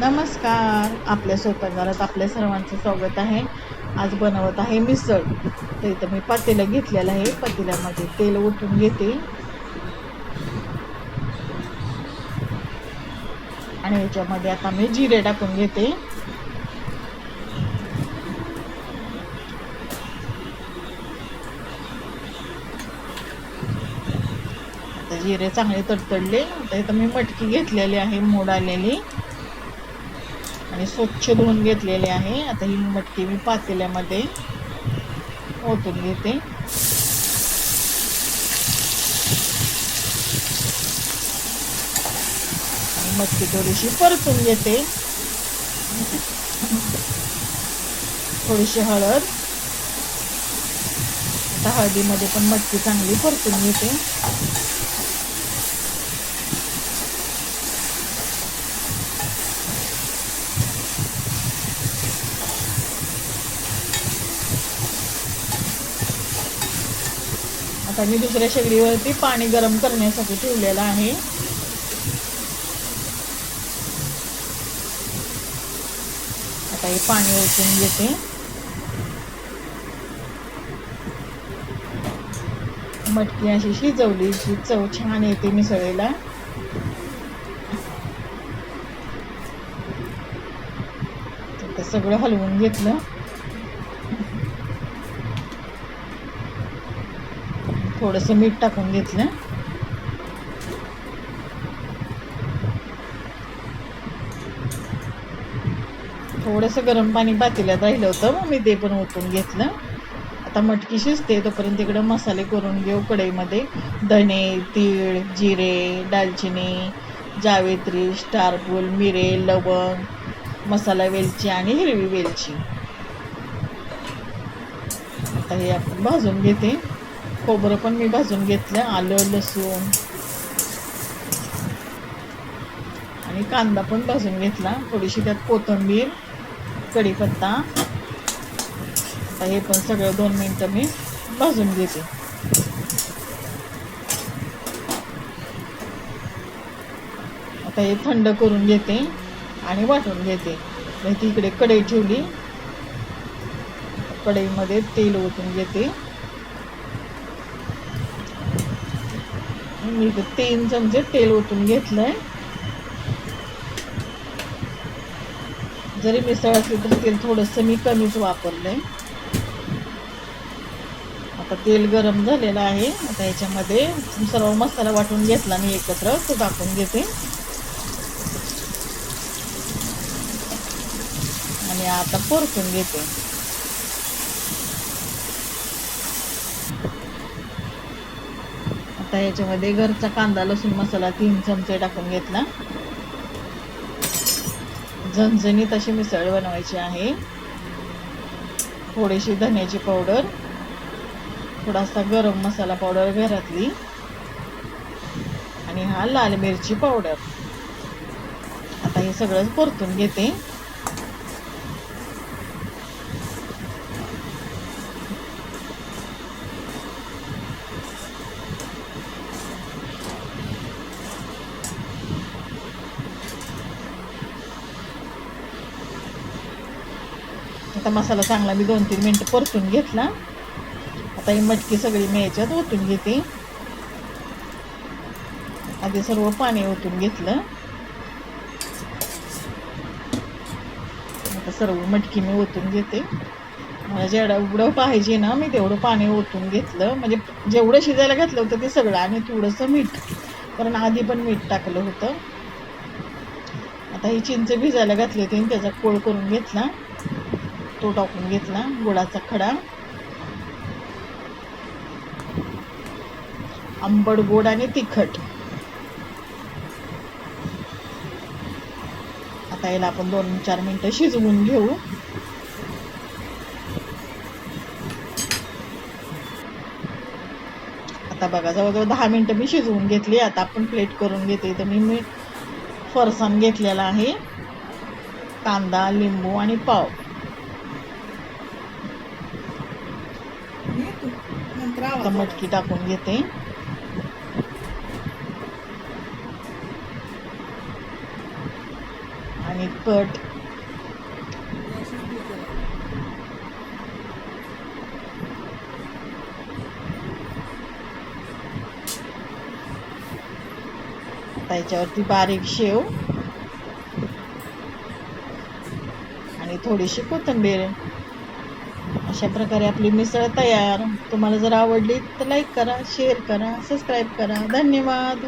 नमस्कार. आपल्या स्वयंपाकघरात आपल्या सर्वांचं स्वागत आहे. आज बनवत आहे मिसळ. तर इथं मी पातेलं घेतलेलं आहे. पातेल्यामध्ये तेल ओतून घेते. आणि याच्यामध्ये आता मी जिरे टाकून घेते. आता जिरे चांगले तडतडले. आता इथं मी मटकी घेतलेली आहे. मोड आलेली. आणि स्वच्छ धुवून घेतलेले आहे. आता ही मटकी मी पातेल्यामध्ये ओतून घेते. आणि मटकी थोडीशी परतून घेते. थोडीशी हळद. आता हळदीमध्ये पण मटकी चांगली परतून घेते. आता मी दुसऱ्या शेगडीवरती पाणी गरम करण्यासाठी ठेवलेलं आहे. आता हे पाणी ओतून घेते. मटकी अशी शिजवली की चव छान येते मिसळीला. तर सगळं हलवून घेतलं. थोडंसं मीठ टाकून घेतलं. थोडंसं गरम पाणी पातेल्यात राहिलं होतं मग मी ते पण ओतून घेतलं. आता मटकी शिजते तोपर्यंत तिकडं मसाले करून घेऊ कढईमध्ये. धणे तीळ जिरे दालचिनी जावेत्री स्टारफूल मिरे लवंग मसाला वेलची आणि हिरवी वेलची. आता हे आपण भाजून घेते. खोबरं पण मी भाजून घेतलं आलं लसूण. आणि कांदा पण भाजून घेतला. थोडीशी त्यात कोथिंबीर कढीपत्ता. आता हे पण सगळं दोन मिनटं मी भाजून घेते. आता हे थंड करून घेते आणि वाटून घेते. तिकडे ती इकडे कढई ठेवली. कढईमध्ये तेल ओतून घेते. मी तर तीन चमचे तेल ओतून घेतलंय. जरी मिसळ असली तरी तेल थोडंसं मी कमीच वापरलंय. आता तेल गरम झालेलं आहे. आता याच्यामध्ये सर्व मसाला वाटून घेतला मी एकत्र तो टाकून घेते. आणि आता परतून घेते. आता याच्यामध्ये घरचा कांदा लसूण मसाला तीन चमचे टाकून घेतला. झणझणीत अशी मिसळ बनवायची आहे. थोडीशी धन्याची पावडर थोडासा गरम मसाला पावडर घरातली आणि हा लाल मिरची पावडर. आता हे सगळं परतून घेते. आता मसाला चांगला मी दोन तीन मिनटं परतून घेतला. आता ही मटकी सगळी मी याच्यात ओतून घेते. आधी सर्व पाणी ओतून घेतलं. आता सर्व मटकी मी ओतून घेते. मला जेवढं पाहिजे ना मी तेवढं पाणी ओतून घेतलं. म्हणजे जेवढं शिजायला घातलं होतं ते सगळं आणि थोडंसं मीठ. कारण आधी पण मीठ टाकलं होतं. आता ही चिंच भिजायला घातली होती आणि त्याचा कोळ करून घेतला. तो टाकून घेतला गुळाचा खडा. आंबट गोड आणि तिखट. आता याला आपण दोन चार मिनिटं शिजवून घेऊ. आता बघा जवळजवळ दहा मिनिटं मी शिजवून घेतली. आता आपण प्लेट करून घेते तर मी मी फरसाण घेतलेला आहे. कांदा लिंबू आणि पाव. आता मटकी टाकून घेते. आणि पट. त्याच्यावरती बारीक शेव. आणि थोडीशी कोथिंबीर. अशा प्रकारे आपली मिसळ तयार. तुम्हाला जर आवडली तर लाईक करा शेअर करा सबस्क्राईब करा. धन्यवाद.